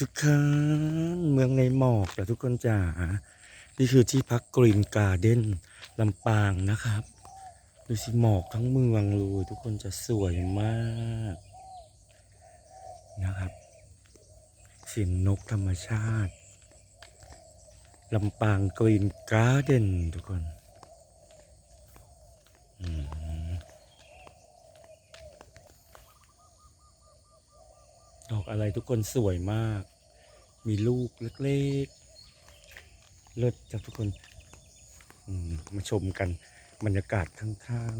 ทุกคนเมืองในหมอกแต่ทุกคนจ๋านี่คือที่พักกรีนการ์เด้นลำปางนะครับ ดูสิหมอกทั้งเมืองเลยทุกคนจะสวยมากนะครับเสียงนกธรรมชาติลำปางกรีนการ์เด้นทุกคนอืมด อะไรทุกคนสวยมาก มีลูกเล็กๆ เลิศจากทุกคนมมาชมกันบรรยากาศข้าง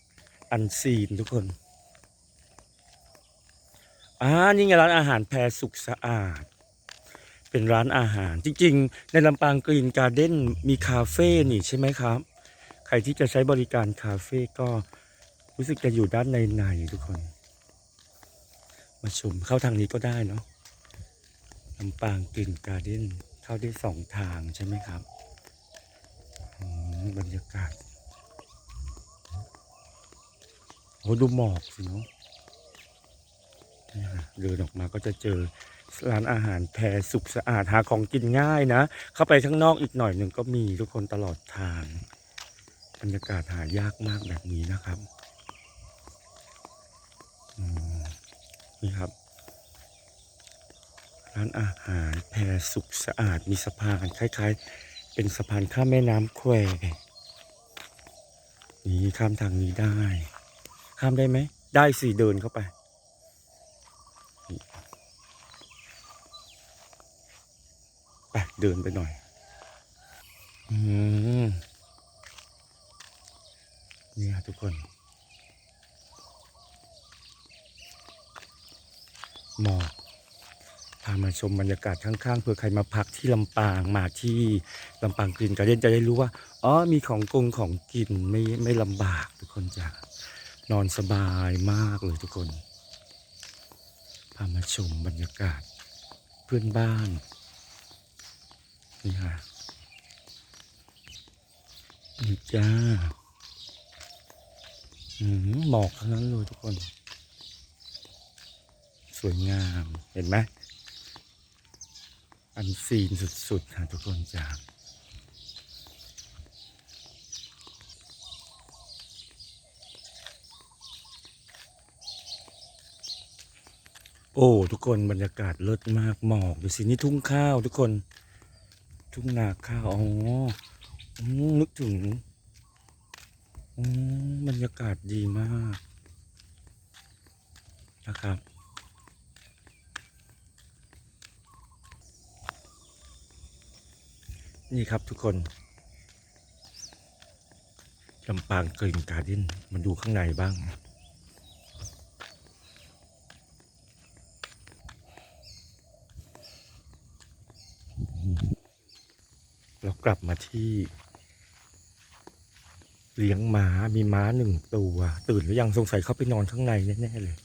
ๆ อันซีนทุกคนอ่านี่ไงร้านอาหารแพรสุขสะอาด เป็นร้านอาหาร จริงๆ ในลำปางกรีนการ์เด้นมีคาเฟ่นี่ใช่ไหมครับ ใครที่จะใช้บริการคาเฟ่ก็รู้สึกจะอยู่ด้านในๆทุกคน มาชมเข้าทางนี้ก็ได้เนาะลำปางกรีนการ์เด้นเข้าได้สองทางใช่ไหมครับอืมบรรยากาศโอ้ดูหมอกสิเนาะเนี่ยค่ะเดินออกมาก็จะเจอร้านอาหารแพรสุขสะอาดหาของกินง่ายนะ เข้าไปข้างนอกอีกหน่อยหนึ่งก็มีทุกคนตลอดทาง บรรยากาศหายากมากแบบนี้นะครับอืม นี่ครับ ร้านอาหารแพรสุขสะอาดมีสะพานคล้าย ๆ เป็นสะพานข้ามแม่น้ำแควนี่ข้ามทางนี้ได้ ข้ามได้ไหม ได้สิเดินเข้าไปไปเดินไปหน่อย อืมนี่ค่ะทุกคน หมอกพามาชมบรรยากาศข้างๆเผื่อใครมาพักที่ลำปางมาที่ลำปางกรีนการ์เด้นจะได้รู้ว่าอ๋อมีของกงของกินไม่ไม่ลำบากทุกคนจะนอนสบายมากเลยทุกคนพามาชมบรรยากาศเพื่อนบ้านนี่ค่ะนี่จ้าหมอกทั้งนั้นเลยทุกคน วยงามเห็นไหมอันซีนสุดๆค่ะทุกคนจ้าโอ้ ทุกคนบรรยากาศเลิศมากหมอกดูสินี่ทุ่งข้าว ทุกคน ทุ่งนาข้าวอ๋อนึกถึงอบรรยากาศดีมากนะครับ นี่ครับทุกคนลำปางกลิ่นการ์เด้นมาดูข้างในบ้าง เรากลับมาที่ เลี้ยงม้ามีม้าหนึ่งตัว ตื่นหรือยังสงสัยเข้าไปนอนข้างในแน่ๆเลย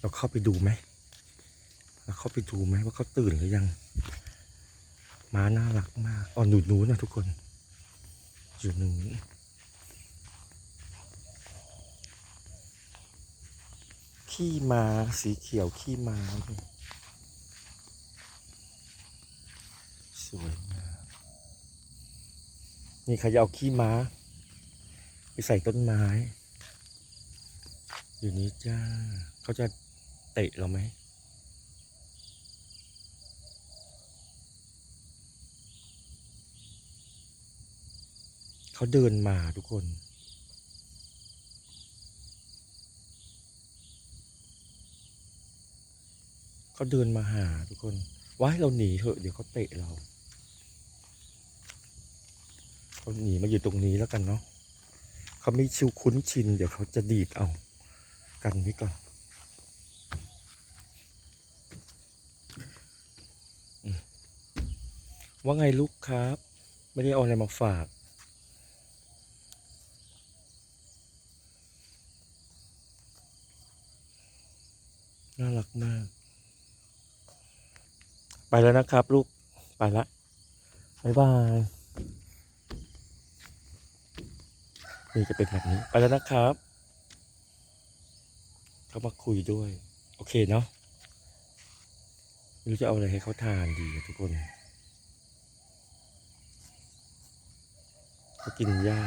เราเข้าไปดูไหมเราเข้าไปดูไหมว่าเขาตื่นหรือยัง ม้าน่ารักมากอ๋อหนูหนูนะทุกคนอยู่หนูขี้ม้าสีเขียวขี้ม้าด้วยสวยงามนี่ใครจะเอาขี้ม้า ไปใส่ต้นไม้ อยู่นี้จ้าเขาจะเตะเราไหม เขาเดินมาทุกคน เขาเดินมาหาทุกคนว่าให้เราหนีเถอะเดี๋ยวเขาเตะเราเขาหนีมาอยู่ตรงนี้แล้วกันเนาะเขาไม่ชิวคุ้นชิน เดี๋ยวเขาจะดีดเอา กันไว้ก่อนว่าไงลูกครับ ไม่ได้เอาอะไรมาฝาก น่ารักมาก ไปแล้วนะครับ ลูก ไปละบ๊ายบายนี่จะเป็นแบบนี้ ไปแล้วนะครับ เขามาคุยด้วย โอเคเนาะไม่รู้จะเอาอะไรให้เขาทานดีทุกคนเขากินหญ้า